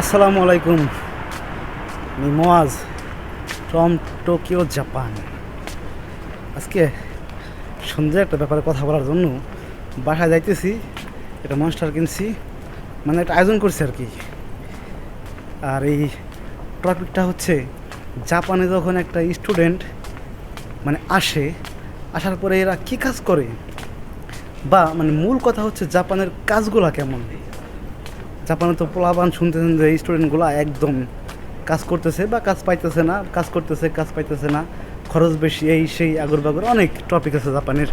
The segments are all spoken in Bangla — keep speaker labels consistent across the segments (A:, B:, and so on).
A: আসসালামু আলাইকুম। আমি মোয়াজ ফ্রম টোকিও, জাপান। আজকে সন্ধ্যে একটা ব্যাপারে কথা বলার জন্য বাসায় যাইতেছি, একটা মনস্টার কিনছি মানে একটা আয়োজন করছি আর কি। আর এই টপিকটা হচ্ছে জাপানে যখন একটা স্টুডেন্ট মানে আসে, আসার পরে এরা কী কাজ করে? বা মানে মূল কথা হচ্ছে জাপানের কাজগুলা কেমন? জাপানে তো পোলাবান শুনতেছেন যে স্টুডেন্টগুলো একদম কাজ করতেছে বা কাজ পাইতেছে না, কাজ করতেছে, কাজ পাইতেছে না। খরচ বেশি, এই সেই আগর বাগর অনেক টপিক আছে জাপানের,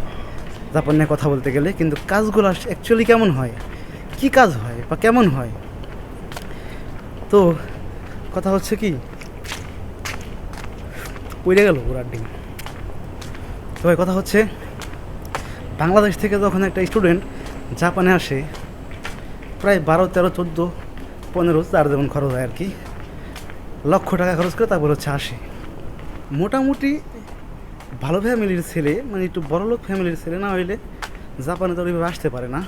A: জাপান নিয়ে কথা বলতে গেলে। কিন্তু কাজগুলো অ্যাকচুয়ালি কেমন হয়? কি কাজ হয় বা কেমন হয়? তো কথা হচ্ছে কি পড়ে গেল ওরা ডিম। তো এই কথা হচ্ছে, বাংলাদেশ থেকে যখন একটা স্টুডেন্ট জাপানে আসে প্রায় বারো, তেরো, চোদ্দ, পনেরো, তার যেমন খরচ হয় আর কি, লক্ষ টাকা খরচ করে তারপর হচ্ছে আসে। মোটামুটি ভালো ফ্যামিলির ছেলে মানে একটু বড়লোক ফ্যামিলির ছেলে না হইলে জাপানে তো ওইভাবে আসতে পারে না।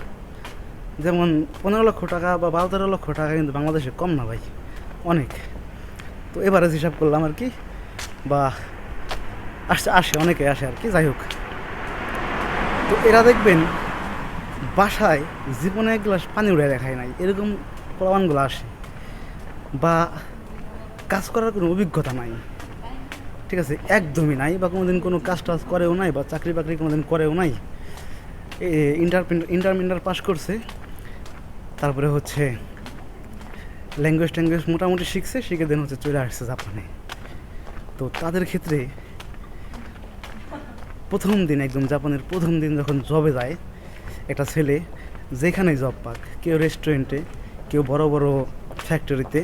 A: যেমন পনেরো লক্ষ টাকা বা বারো, তেরো লক্ষ টাকা কিন্তু বাংলাদেশে কম না ভাই, অনেক। তো এবারে হিসাব করলাম আর কি, বা আসছে আসে, অনেকে আসে আর কি, যাই হোক। তো এরা দেখবেন বাসায় জীবনে এক গ্লাস পানি উড়ে দেখায় নাই, এরকম প্রমাণগুলো আসে। বা কাজ করার কোনো অভিজ্ঞতা নাই। ঠিক আছে, একদমই নাই, বা কোনোদিন কোনো কাজ টাজ করেও নাই, বা চাকরি বাকরি কোনোদিন করেও নাই। ইন্টার ইন্টার মিন্টার পাস করছে, তারপরে হচ্ছে ল্যাঙ্গুয়েজ ট্যাঙ্গুয়েজ মোটামুটি শিখছে, শিখে দেন হচ্ছে চলে আসছে জাপানে। তো তাদের ক্ষেত্রে প্রথম দিন, একদম জাপানের প্রথম দিন যখন জবে যায় একটা ছেলে যেখানেই জব পাক, কেউ রেস্টুরেন্টে কেউ বড় বড় ফ্যাক্টরিতে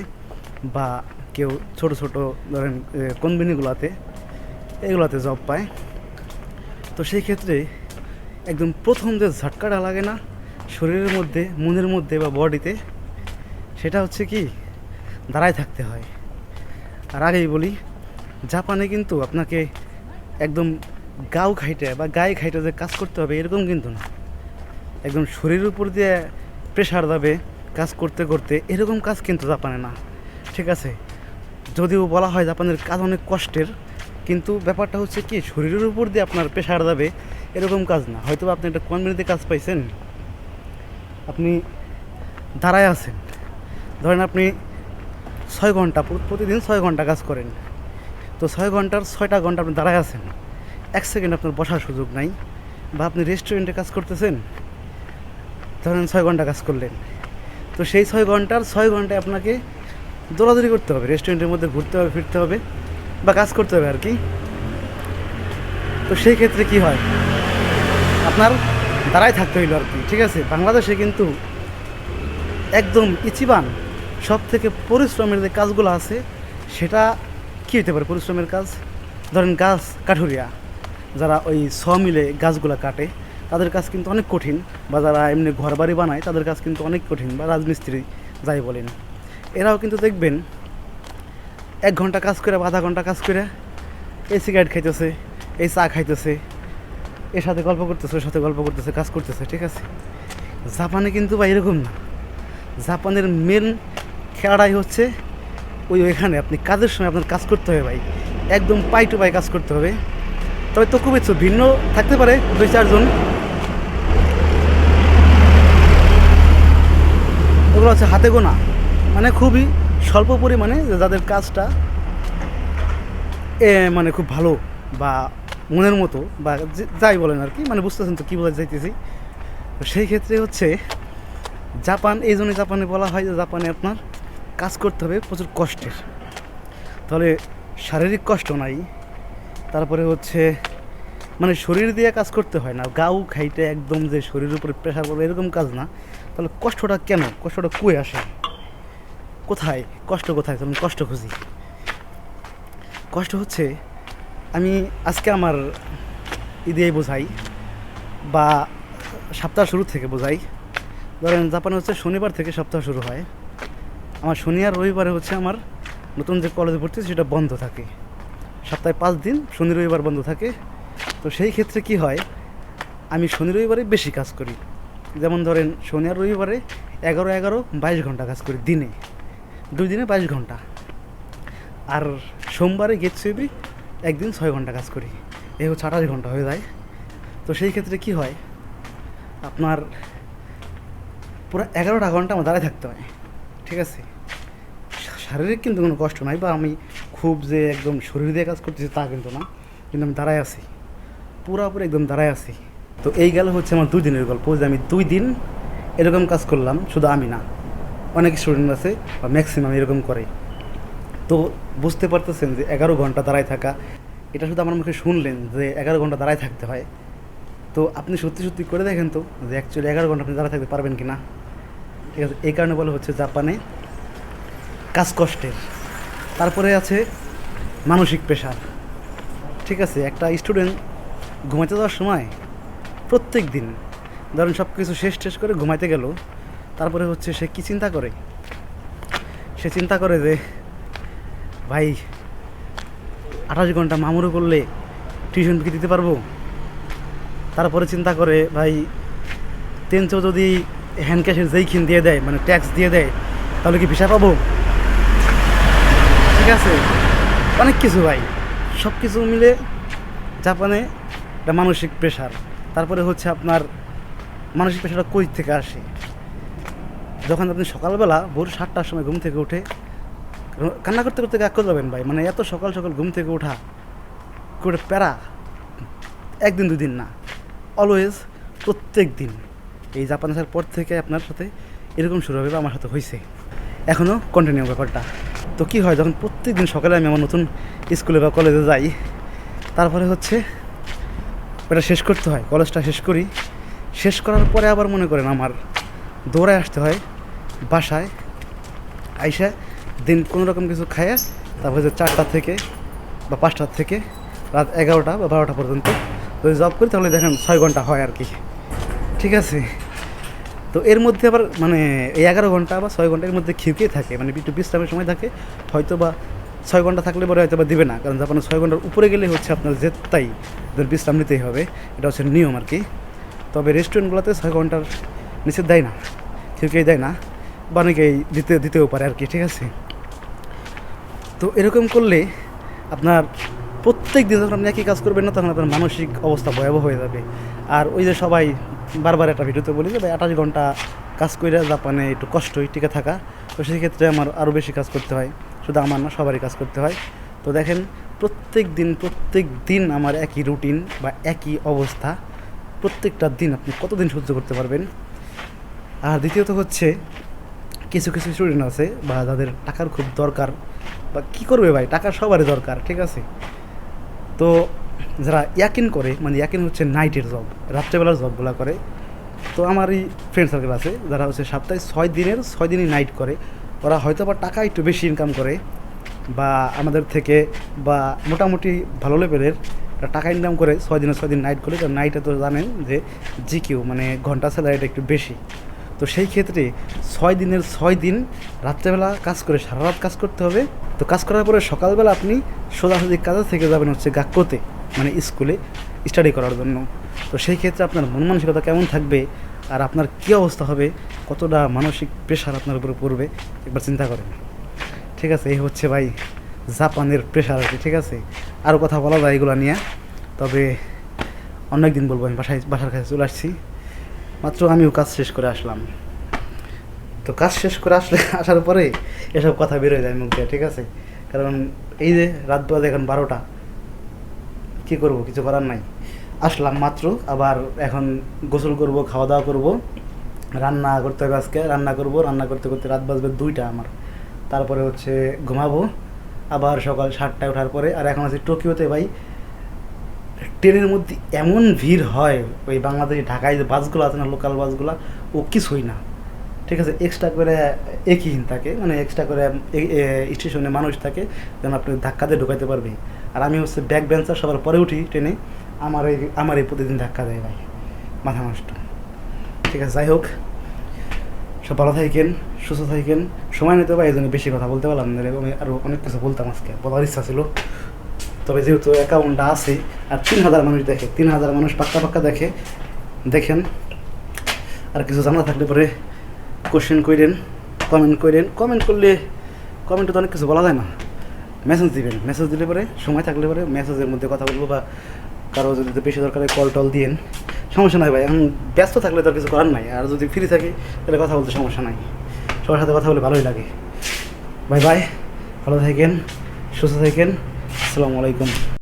A: বা কেউ ছোট ছোট ধরেন কোম্পানিগুলোতে এগুলোতে জব পায়। তো সেই ক্ষেত্রে একদম প্রথম যে ঝটকাটা লাগে না শরীরের মধ্যে, মনের মধ্যে বা বডিতে সেটা হচ্ছে কি? দাঁড়ায় থাকতে হয়। আর আগেই বলি, জাপানে কিন্তু আপনাকে একদম গাও খাইটে বা গায়ে খাইটে যে কাজ করতে হবে, এরকম কিন্তু না। একদম শরীরের উপর দিয়ে প্রেশার যাবে কাজ করতে করতে, এরকম কাজ কিন্তু জাপানে না। ঠিক আছে? যদিও বলা হয় জাপানের কাজ অনেক কষ্টের, কিন্তু ব্যাপারটা হচ্ছে কি, শরীরের উপর দিয়ে আপনার প্রেশার যাবে এরকম কাজ না। হয়তো আপনি একটা কোম্পানিতে কাজ পাইছেন? আপনি দাঁড়ায় আছেন। ধরেন আপনি ছয় ঘণ্টা প্রতিদিন ছয় ঘণ্টা কাজ করেন। তো ছয় ঘণ্টার ছয়টা ঘণ্টা আপনি দাঁড়ায় আছেন। এক সেকেন্ড আপনার বসার সুযোগ নাই, বা আপনি রেস্টুরেন্টে কাজ করতেছেন ধরেন ছয় ঘণ্টা কাজ করলেন। তো সেই ছয় ঘণ্টার ছয় ঘন্টায় আপনাকে দৌড়াদৌড়ি করতে হবে, রেস্টুরেন্টের মধ্যে ঘুরতে হবে, ফিরতে হবে বা কাজ করতে হবে আর কি। তো সেই ক্ষেত্রে কি হয়? আপনার দাঁড়ায় থাকতে হইল আর কি, ঠিক আছে? বাংলাদেশে কিন্তু একদম ইচিবান সব থেকে পরিশ্রমের যে কাজগুলো আছে, সেটা কী হতে পারে পরিশ্রমের কাজ? ধরেন গাছ কাঠুরিয়া, যারা ওই ছ মিলে গাছগুলো কাটে তাদের কাজ কিন্তু অনেক কঠিন বা যারা এমনি ঘর বাড়ি বানায় তাদের কাজ কিন্তু অনেক কঠিন বা রাজমিস্ত্রি যাই বলেন। এরাও কিন্তু দেখবেন এক ঘণ্টা কাজ করে বা আধা ঘণ্টা কাজ করে এই সিগারেট খাইতেছে, এই চা খাইতেছে, এর সাথে গল্প করতেছে, ওর সাথে গল্প করতেছে, কাজ করতেছে, ঠিক আছে? জাপানে কিন্তু বা এরকম না। জাপানের মেন খেলাটাই হচ্ছে ওই ওইখানে আপনি কাজের সময় আপনার কাজ করতে হবে ভাই। একদম পাই টু পাই কাজ করতে হবে। তবে তো খুবই ছো- ভিন্ন থাকতে পারে দুই চারজন। ওগুলো হচ্ছে হাতে গোনা। মানে খুবই স্বল্প পরিমাণে যাদের কাজটা এ মানে খুব ভালো বা মনের মতো বা যাই বলেন আর কি মানে বুঝতেছেন তো কী বলে যাইতেছি। তো সেই ক্ষেত্রে হচ্ছে জাপান, এই জন্য জাপানে বলা হয় যে জাপানে আপনার কাজ করতে হবে প্রচুর কষ্টের। তাহলে শারীরিক কষ্ট নাই, তারপরে হচ্ছে মানে শরীর দিয়ে কাজ করতে হয় না। গাও খাইতে একদম যে শরীরের উপরে প্রেশার পড়বে এরকম কাজ না। তাহলে কষ্টটা কেন? কষ্টটা কুয়ে আসে? কোথায়? কষ্ট কোথায়? আমি কষ্ট খুঁজি। কষ্ট হচ্ছে, আমি আজকে আমার ঈদে বোঝাই বা সপ্তাহ শুরু থেকে বোঝাই। ধরেন জাপানে হচ্ছে শনিবার থেকে সপ্তাহ শুরু হয়। আমার শনি আর রবিবারে হচ্ছে আমার নতুন যে কলেজে ভর্তি সেটা বন্ধ থাকে। সপ্তাহে পাঁচ দিন শনি রবিবার বন্ধ থাকে। তো সেই ক্ষেত্রে কি হয়, আমি শনি রবিবারে বেশি কাজ করি। যেমন ধরেন শনি আর রবিবারে এগারো এগারো বাইশ ঘণ্টা কাজ করি দিনে। দুই দিনে বাইশ ঘণ্টা। আর সোমবারে গেট সুইপি একদিন ছয় ঘণ্টা কাজ করি। এই হচ্ছে আঠাশ ঘণ্টা হয়ে যায়। তো সেই ক্ষেত্রে কি হয়? আপনার পুরো এগারোটা ঘণ্টা আমার দাঁড়ায় থাকতে হয়। ঠিক আছে? শারীরিক কিন্তু কোনো কষ্ট নাই বা আমি খুব যে একদম শরীর দিয়ে কাজ করতেছি তা কিন্তু না। কিন্তু আমি দাঁড়ায় আছি। পুরাপুরি একদম দাঁড়ায় আছি। তো এই গেল হচ্ছে আমার দুই দিনের গল্প যে আমি দুই দিন এরকম কাজ করলাম, শুধু আমি না। অনেক স্টুডেন্ট আছে, বা ম্যাক্সিমাম এরকম করে। তো বুঝতে পারতেছেন যে এগারো ঘণ্টা দাঁড়ায় থাকা, এটা শুধু আমার মুখে শুনলেন যে এগারো ঘণ্টা দাঁড়ায় থাকতে হয়। তো আপনি সত্যি সত্যি করে দেখেন তো যে অ্যাকচুয়ালি এগারো ঘণ্টা আপনি দাঁড়ায় থাকতে পারবেন কি না ঠিক আছে, এই কারণে বলা হচ্ছে জাপানে কাজ কষ্টের। তারপরে আছে মানসিক প্রেশার ঠিক আছে, একটা স্টুডেন্ট ঘুমাতে যাওয়ার সময় প্রত্যেক দিন ধরেন সব কিছু শেষ শেষ করে ঘুমাইতে গেল, তারপরে হচ্ছে সে কী চিন্তা করে? সে চিন্তা করে যে, ভাই, আঠাশ ঘণ্টা মামুরও করলে টিউশন কি দিতে পারব? তারপরে চিন্তা করে, ভাই, তেনচো যদি হ্যান্ড ক্যাশের যেইখিন দিয়ে দেয় মানে ট্যাক্স দিয়ে দেয়, তাহলে কি ভিসা পাবো? ঠিক আছে? অনেক কিছু ভাই। সব কিছু মিলে জাপানে একটা মানসিক প্রেশার তারপরে হচ্ছে আপনার মানসিক পেশাটা কই থেকে আসে? যখন আপনি সকালবেলা ভোর সাতটার সময় ঘুম থেকে উঠে, কান্না করতে করতে গাক করে যাবেন ভাই? মানে এত সকাল সকাল ঘুম থেকে ওঠা করে প্যারা, একদিন দুদিন না অলওয়েজ প্রত্যেক দিন। এই জাপান আসার পর থেকে আপনার সাথে এরকম শুরু হবে বা আমার সাথে হয়েছে এখনও কন্টিনিউ ব্যাপারটা। তো কী হয়, যখন প্রত্যেক দিন সকালে আমি আমার নতুন স্কুলে বা কলেজে যাই, তারপরে হচ্ছে ওটা শেষ করতে হয়, কলেজটা শেষ করি। শেষ করার পরে আবার মনে করেন আমার দৌড়ায় আসতে হয়, বাসায় আইসা দিন কোনো রকম কিছু খাইয়া তারপরে যে চারটা থেকে বা পাঁচটার থেকে রাত এগারোটা বা বারোটা পর্যন্ত যদি জব করি তাহলে দেখেন ছয় ঘণ্টা হয় আর কি। ঠিক আছে? তো এর মধ্যে আবার মানে এই এগারো ঘণ্টা বা ছয় ঘণ্টার মধ্যে খিউকেই থাকে মানে একটু বিশ্রামের সময় থাকে হয়তো বা ছয় ঘণ্টা থাকলে পরে হয়তো বা দিবে না, কারণ জাপানে ছয় ঘণ্টার উপরে গেলে হচ্ছে আপনার জেতাই ওদের বিশ্রাম নিতেই হবে, এটা হচ্ছে নিয়ম আর কি। তবে রেস্টুরেন্টগুলোতে ছয় ঘণ্টার নিচে দেয় না খিউকেই দেয় না, বা অনেকেই দিতে, দিতেও পারে আর কি, ঠিক আছে? তো এরকম করলে আপনার প্রত্যেক দিন যখন আপনি একই কাজ করবেন না, তখন আপনার মানসিক অবস্থা ভয়াবহ হয়ে যাবে। আর ওই যে সবাই বারবার একটা ভিডিওতে বলি যে, ভাই, আঠাশ ঘণ্টা কাজ করে জাপানে একটু কষ্টই টিকে থাকা। তো সেক্ষেত্রে আমার আরও বেশি কাজ করতে হয়। শুধু আমার না, সবারই কাজ করতে হয়। তো দেখেন, প্রত্যেক দিন প্রত্যেক দিন আমার একই রুটিন বা একই অবস্থা। প্রত্যেকটা দিন আপনি কতদিন সহ্য করতে পারবেন? আর দ্বিতীয়ত হচ্ছে, কিছু কিছু স্টুডেন্ট আছে বা যাদের টাকার খুব দরকার। বা কী করবে ভাই? টাকা সবারই দরকার, ঠিক আছে? তো যারা ইয়াকিন করে মানে ইয়াকিন হচ্ছে নাইটের জব রাত্রেবেলার জবগুলো করে। তো আমারই ফ্রেন্ড সার্কেল আছে, যারা হচ্ছে সপ্তাহে ছয় দিনের, ছয় দিনই নাইট করে। ওরা হয়তো বা টাকা একটু বেশি ইনকাম করে বা আমাদের থেকে বা মোটামুটি ভালো লেভেলের টাকা ইনকাম করে ছয় দিনে ছয় দিন নাইট করে। তো নাইটে তো জানেন যে জিকিউ মানে ঘণ্টা স্যালারিটা একটু বেশি। তো সেই ক্ষেত্রে ছয় দিনের ছয় দিন রাত্রেবেলা কাজ করে, সারা রাত কাজ করতে হবে। তো কাজ করার পরে সকালবেলা আপনি সোজাসুজি কাজে থেকে যাবেন হচ্ছে গাক্কোতে মানে স্কুলে স্টাডি করার জন্য। তো সেই ক্ষেত্রে আপনার মন মানসিকতা কেমন থাকবে? আর আপনার কী অবস্থা হবে, কতটা মানসিক প্রেশার আপনার উপরে পড়বে, একবার চিন্তা করেন। ঠিক আছে, এই হচ্ছে ভাই জাপানের প্রেশার আর কি, ঠিক আছে? আরও কথা বলা যায় এগুলো নিয়ে, তবে অনেক দিন বলব, আমি বাসায়, বাসার কাছে চলে আসছি। মাত্র আমিও কাজ শেষ করে আসলাম। তো কাজ শেষ করে আসলে, আসার পরে এসব কথা বেরোয় যায় মুখ দিয়ে, ঠিক আছে? কারণ এই যে রাত বাজে এখন বারোটা, কী করব, কিছু করার নাই। আসলাম মাত্র, আবার এখন গোসল করব খাওয়া দাওয়া করব। রান্না করতে হবে আজকে, রান্না করব, রান্না করতে করতে রাত বাজবে দুইটা আমার। তারপরে হচ্ছে ঘুমাবো, আবার সকাল সাতটায় ওঠার পরে, আর এখন আছে টোকিওতে ভাই। ট্রেনের মধ্যে এমন ভিড় হয়, ওই বাংলাদেশি ঢাকায় যে বাসগুলো আছে না লোকাল বাসগুলো, ও কিছুই না। ঠিক আছে এক্সট্রা করে একই থাকে মানে এক্সট্রা করে স্টেশনে মানুষ থাকে, যেন আপনি ধাক্কা দিয়ে ঢুকাইতে পারবে। আর আমি হচ্ছে ব্যাক বেঞ্চার সবার পরে উঠি ট্রেনে। আমার এই আমার এই প্রতিদিন ধাক্কা দেয় ভাই, মাথা নষ্ট। ঠিক আছে, যাই হোক, সব ভালো থাকেন, সুস্থ থাকেন। সময় নিতে পারি এই বেশি কথা বলতে পারলাম না আমি আরও অনেক কিছু বলতাম আজকে, বলার ইচ্ছা ছিল। তবে যেহেতু অ্যাকাউন্টটা আছে, আর তিন হাজার মানুষ দেখে, তিন হাজার মানুষ পাক্কা পাক্কা দেখে, দেখেন। আর কিছু জানা থাকলে পরে কোশ্চেন করেন কমেন্ট করেন কমেন্ট করলে কমেন্টে তো অনেক কিছু বলা যায় না। মেসেজ দিবেন মেসেজ দিলে পরে সময় থাকলে পরে মেসেজের মধ্যে কথা বলব বা কারও যদি বেশি দরকার কল টল দিন সমস্যা নাই ভাই, এখন ব্যস্ত থাকলে তো আর কিছু করার নাই। আর যদি ফ্রি থাকি, তাহলে কথা বলতে সমস্যা নাই। সবার সাথে কথা বলে ভালোই লাগে। বাই বাই ভালো থাকেন, সুস্থ থাকেন, আসসালামু আলাইকুম।